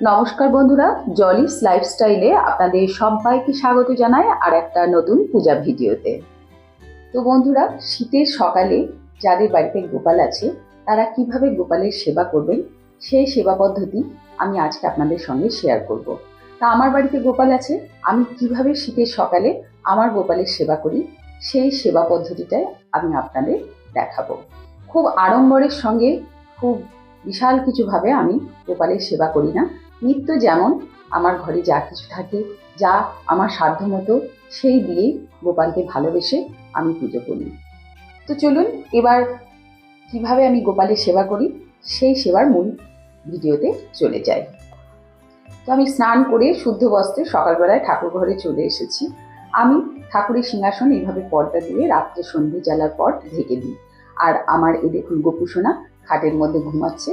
নমস্কার বন্ধুরা জলিস লাইফস্টাইলে আপনাদের সবাইকে স্বাগত জানাই আর একটা নতুন পূজা ভিডিওতে। তো বন্ধুরা, শীতের সকালে যাদের বাড়িতে গোপাল আছে, তারা কীভাবে গোপালের সেবা করবেন, সেই সেবা পদ্ধতি আমি আজকে আপনাদের সঙ্গে শেয়ার করব। তা আমার বাড়িতে গোপাল আছে, আমি কীভাবে শীতের সকালে আমার গোপালের সেবা করি, সেই সেবা পদ্ধতিটাই আমি আপনাদের দেখাবো। খুব আড়ম্বরের সঙ্গে খুব বিশাল কিছুভাবে আমি গোপালের সেবা করি না নিত্য যেমন আমার ঘরে যা কিছু থাকে, যা আমার সাধ্য মতো, সেই দিয়েই গোপালকে ভালোবেসে আমি পুজো করি। তো চলুন এবার কীভাবে আমি গোপালের সেবা করি, সেই সেবার মূল ভিডিওতে চলে যাই। তো আমি স্নান করে শুদ্ধ বস্ত্রে সকালবেলায় ঠাকুর ঘরে চলে এসেছি। আমি ঠাকুরের সিংহাসন এইভাবে পর্দা দিয়ে রাত্রে সন্ধে জ্বালার পর ঢেকে দিই। আর আমার এই দেখুন গোপুসোনা, খাটের মধ্যে ঘুমাচ্ছে।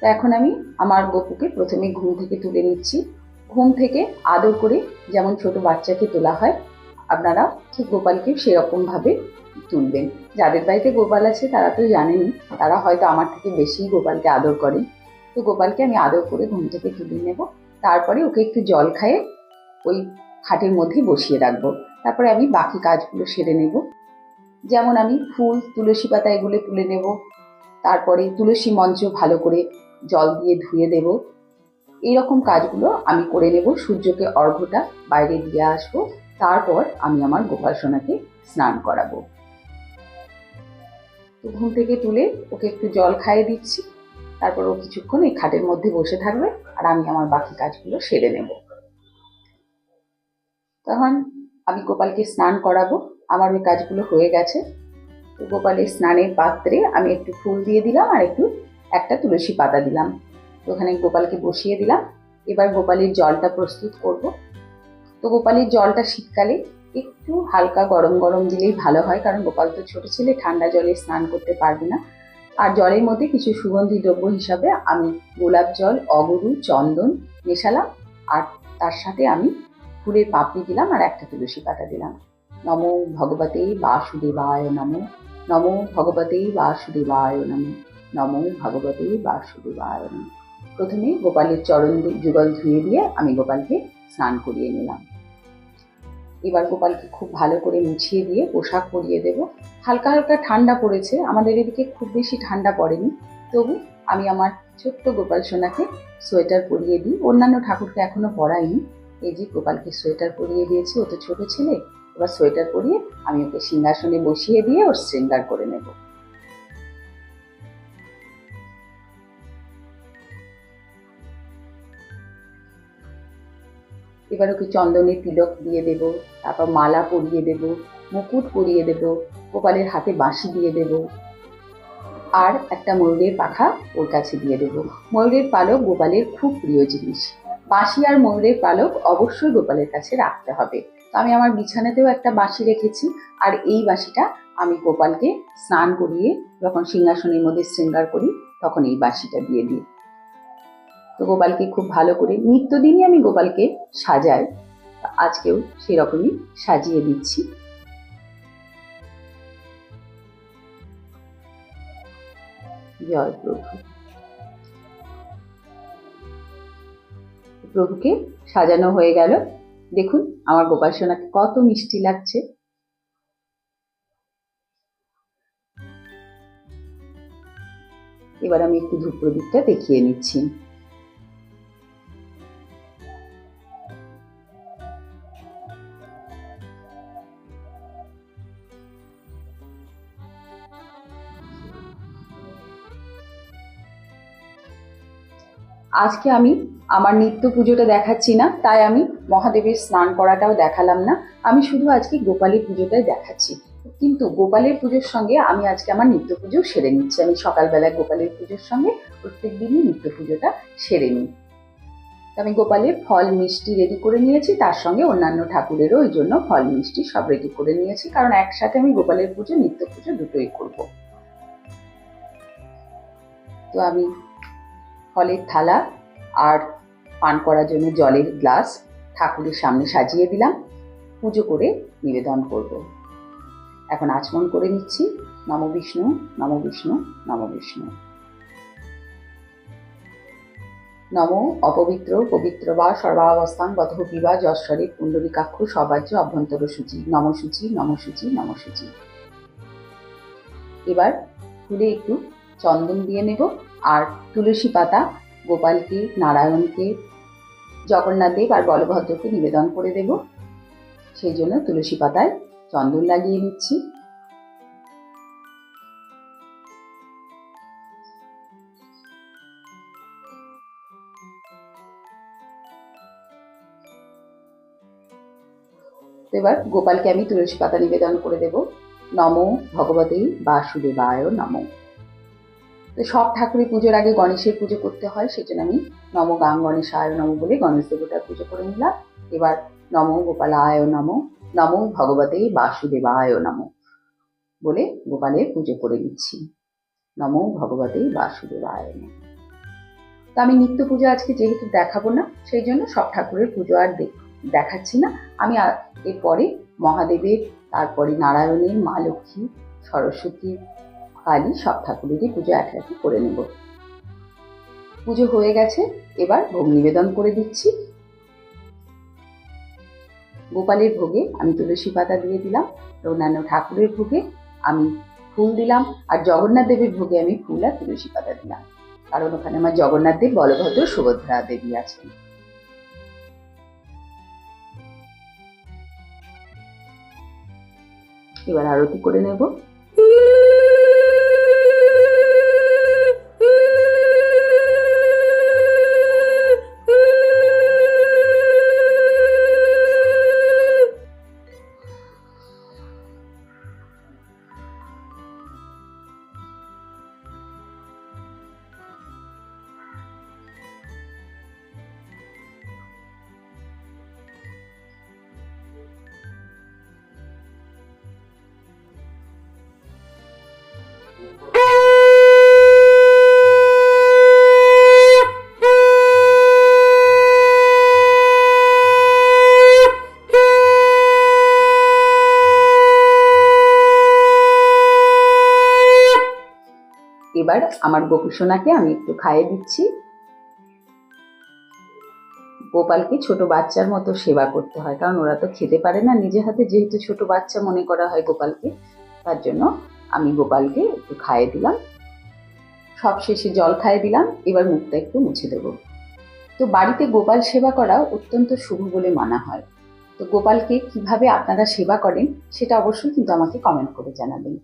তো এখন আমি আমার গপুকে প্রথমে ঘুম থেকে তুলে নিচ্ছি। ঘুম থেকে আদর করে যেমন ছোট বাচ্চাকে তোলা হয়, আপনারা ঠিক গোপালকে সেরকমভাবে তুলবেন। যাদের বাড়িতে গোপাল আছে তারা তো জানেনই, তারা হয়তো আমার থেকে বেশি গোপালকে আদর করেন তো গোপালকে আমি আদর করে ঘুম থেকে তুলে নেব। তারপরে ওকে একটু জল খাইয়ে ওই খাটের মধ্যেই বসিয়ে রাখব। তারপরে আমি বাকি কাজগুলো সেরে নেব। যেমন আমি ফুল, তুলসী পাতা এগুলো তুলে নেব। তারপরে তুলসী মঞ্চ ভালো করে জল দিয়ে ধুয়ে দেব। এইরকম কাজগুলো আমি করে নেব। সূর্যকে অর্ঘ্যটা বাইরে দিয়ে আসব। তারপর আমি আমার গোপাল সোনাকে স্নান করাবো। ঘুম থেকে তুলে ওকে একটু জল খাইয়ে দিচ্ছি। তারপর ও কিছুক্ষণ এই খাটের মধ্যে বসে থাকবে আর আমি আমার বাকি কাজগুলো সেরে নেব। তখন আমি গোপালকে স্নান করাবো। আমার ওই কাজগুলো হয়ে গেছে। গোপালের স্নানের পাত্রে আমি একটু ফুল দিয়ে দিলাম আর একটু একটা তুলসী পাতা দিলাম। ওখানে গোপালকে বসিয়ে দিলাম। এবার গোপালের জলটা প্রস্তুত করব। তো গোপালের জলটা শীতকালে একটু হালকা গরম গরম দিলেই ভালো হয়, কারণ গোপাল তো ছোট ছেলে, ঠান্ডা জলে স্নান করতে পারবে না। আর জলের মধ্যে কিছু সুগন্ধি দ্রব্য হিসাবে আমি গোলাপ জল, অগরু, চন্দন মেশালাম। আর তার সাথে আমি ফুলের পাপড়ি দিলাম আর একটা তুলসী পাতা দিলাম। নমো ভগবতে বাসুদেবায় নমো। নমো ভগবতে বাসুদেবায় নমো। নমো ভগবতে বাসুদেবায় প্রথমে গোপালের চরণ যুগল ধুয়ে দিয়ে আমি গোপালকে স্নান করিয়ে নিলাম। এবার গোপালকে খুব ভালো করে মুছিয়ে দিয়ে পোশাক পরিয়ে দেব। হালকা হালকা ঠান্ডা পড়েছে, আমাদের এদিকে খুব বেশি ঠান্ডা পড়েনি। তবু আমি আমার ছোট্ট গোপাল সোনাকে সোয়েটার পরিয়ে দিই। অন্যান্য ঠাকুরকে এখনও পরাইনি। এই যে গোপালকে সোয়েটার পরিয়ে দিয়েছি, ও তো ছোট ছেলে। এবার সোয়েটার পরিয়ে আমি ওকে সিংহাসনে বসিয়ে দিয়ে ওর শৃঙ্গার করে নেব। এবার ওকে চন্দনের তিলক দিয়ে দেব, তারপর মালা পরিয়ে দেব, মুকুট পরিয়ে দেব গোপালের হাতে বাঁশি দিয়ে দেব, আর একটা ময়ূরের পাখা ওর কাছে দিয়ে দেব। ময়ূরের পালক গোপালের খুব প্রিয় জিনিস। বাঁশি আর ময়ূরের পালক অবশ্যই গোপালের কাছে রাখতে হবে। তো আমি আমার বিছানাতেও একটা বাঁশি রেখেছি, আর এই বাঁশিটা আমি গোপালকে স্নান করিয়ে যখন সিংহাসনের মধ্যে শৃঙ্গার করি, তখন এই বাঁশিটা দিয়ে দিই। তো গোপালকে খুব ভালো করে নিত্যদিনই আমি গোপালকে সাজাই। আজকেও সেরকমই সাজিয়ে দিচ্ছি। জয় প্রভু। প্রভুকে সাজানো হয়ে গেল। দেখুন, আমার গোপাল সোনাকে কত মিষ্টি লাগছে। এবার আমি একটু ধূপ প্রদীপটা দেখিয়ে নিচ্ছি। আজকে আমি আমার নিত্য পুজোটা দেখাচ্ছি না, তাই আমি মহাদেবের স্নান করাটাও দেখালাম না। আমি শুধু আজকে গোপালের পুজোটাই দেখাচ্ছি। কিন্তু গোপালের পুজোর সঙ্গে আমি আজকে আমার নিত্য পুজো সেরে নিচ্ছি। আমি সকালবেলায় গোপালের পুজোর সঙ্গে প্রত্যেক দিনই নিত্য পুজোটা সেরে নিই। আমি গোপালের ফল, মিষ্টি রেডি করে নিয়েছি, তার সঙ্গে অন্যান্য ঠাকুরেরও ওই জন্য ফল, মিষ্টি সব রেডি করে নিয়েছি। কারণ একসাথে আমি গোপালের পুজো, নিত্য পুজো দুটোই করব। তো আমি ফলের থালা আর পান করার জন্য জলের গ্লাস ঠাকুরের সামনে সাজিয়ে দিলাম। পুজো করে নিবেদন করব। এখন আচমন করে নিচ্ছি। নম বিষ্ণু নম বিষ্ণু নম বিষ্ণু। নম অপবিত্র, পবিত্র বা সর্বাবস্থান গত পিবা যশ্বরে, পুণ্ডরিকাক্ষ সবাজ্য অভ্যন্তর সূচি। নমসূচি নমসূচি নমসূচি এবার ফুলে একটু চন্দন দিয়ে নেব। আর তুলসী পাতা, গোপালকে, নারায়ণকে, জগন্নাথ দেব আর বলভদ্রকে নিবেদন করে দেব। সেই জন্য তুলসী পাতায় চন্দন লাগিয়ে নিচ্ছি। এবার গোপালকে আমি তুলসী পাতা নিবেদন করে দেব। নম ভগবতী বাসুদেবায় নম। তো সব ঠাকুরের পুজোর আগে গণেশের পুজো করতে হয়, সেজন্য আমি নম গাং গণেশায় নম বলে গণেশ দেবতার পুজো করে নিলাম। এবার নম গোপালায় নম নম ভগবতে বাসুদেবায় নম বলে গোপালের পুজো করে নিচ্ছি নম ভগবতে বাসুদেবায় নম। তো আমি নিত্য পুজো আজকে যেহেতু দেখাবো না, সেই জন্য সব ঠাকুরের পুজো আর দেখ- দেখাচ্ছি না। আমি এরপরে মহাদেবের, তারপরে নারায়ণের, মা লক্ষ্মী সরস্বতী কালী সব ঠাকুরেরই পুজো এক একে করে নেব। পুজো হয়ে গেছে, এবার ভোগ নিবেদন করে দিচ্ছি। গোপালের ভোগে আমি তুলসী পাতা দিয়ে দিলাম, অন্যান্য ঠাকুরের ভোগে আমি ফুল দিলাম, আর জগন্নাথ দেবের ভোগে আমি ফুল আর তুলসী পাতা দিলাম। কারণ ওখানে আমার জগন্নাথ দেব, বলভদ্র সুভদ্রা দেবী আছেন। এবার আরতি করে নেব। এবার আমার গোপুসোনাকে আমি একটু খাইয়ে দিচ্ছি। গোপালকে ছোট বাচ্চার মতো সেবা করতে হয়, কারণ ওরা তো খেতে পারে না নিজে হাতে, যেহেতু ছোট বাচ্চা মনে করা হয় গোপালকে। তার জন্য আমি গোপালকে একটু খাইয়ে দিলাম। সব শেষে জল খাইয়ে দিলাম, এবার মুখটা একটু মুছে দেব। তো বাড়িতে গোপাল সেবা করা অত্যন্ত শুভ বলে মানা হয়। তো গোপালকে কীভাবে আপনারা সেবা করেন, সেটা অবশ্যই কিন্তু আমাকে কমেন্ট করে জানাবেন।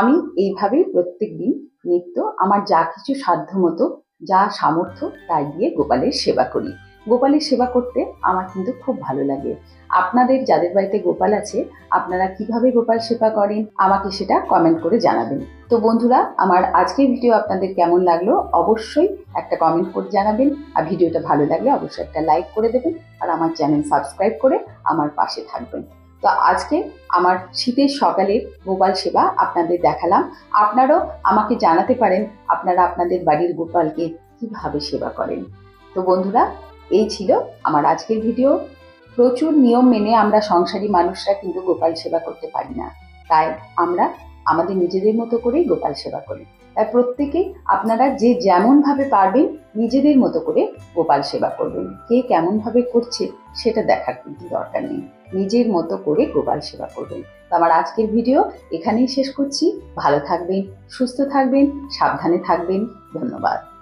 আমি এইভাবেই প্রত্যেক দিন নিত্য আমার যা কিছু সাধ্য মতো যা সামর্থ্য, তাই দিয়ে গোপালের সেবা করি। গোপালের সেবা করতে আমার কিন্তু খুব ভালো লাগে। আপনাদের যাদের বাড়িতে গোপাল আছে, আপনারা কীভাবে গোপাল সেবা করেন, আমাকে সেটা কমেন্ট করে জানাবেন। তো বন্ধুরা, আমার আজকের ভিডিও আপনাদের কেমন লাগল? অবশ্যই একটা কমেন্ট করে জানাবেন। আর ভিডিওটা ভালো লাগলে অবশ্যই একটা লাইক করে দেবেন। আর আমার চ্যানেল সাবস্ক্রাইব করে আমার পাশে থাকবেন। তো আজকে আমার শীতের সকালের গোপাল সেবা আপনাদের দেখালাম। আপনারাও আমাকে জানাতে পারেন আপনারা আপনাদের বাড়ির গোপালকে কীভাবে সেবা করেন। তো বন্ধুরা, এই ছিল আমার আজকের ভিডিও। প্রচুর নিয়ম মেনে আমরা সংসারী মানুষরা কিন্তু গোপাল সেবা করতে পারি না। তাই আমরা আমাদের নিজেদের মতো করেই গোপাল সেবা করি। তাই প্রত্যেকেই আপনারা যে যেমনভাবে পারবেন নিজেদের মতো করে গোপাল সেবা করবেন। কে কেমনভাবে করছে সেটা দেখার কিন্তু দরকার নেই। নিজের মতো করে গোপাল সেবা করবেন। তো আমার আজকের ভিডিও এখানেই শেষ করছি। ভালো থাকবেন, সুস্থ থাকবেন, সাবধানে থাকবেন। ধন্যবাদ।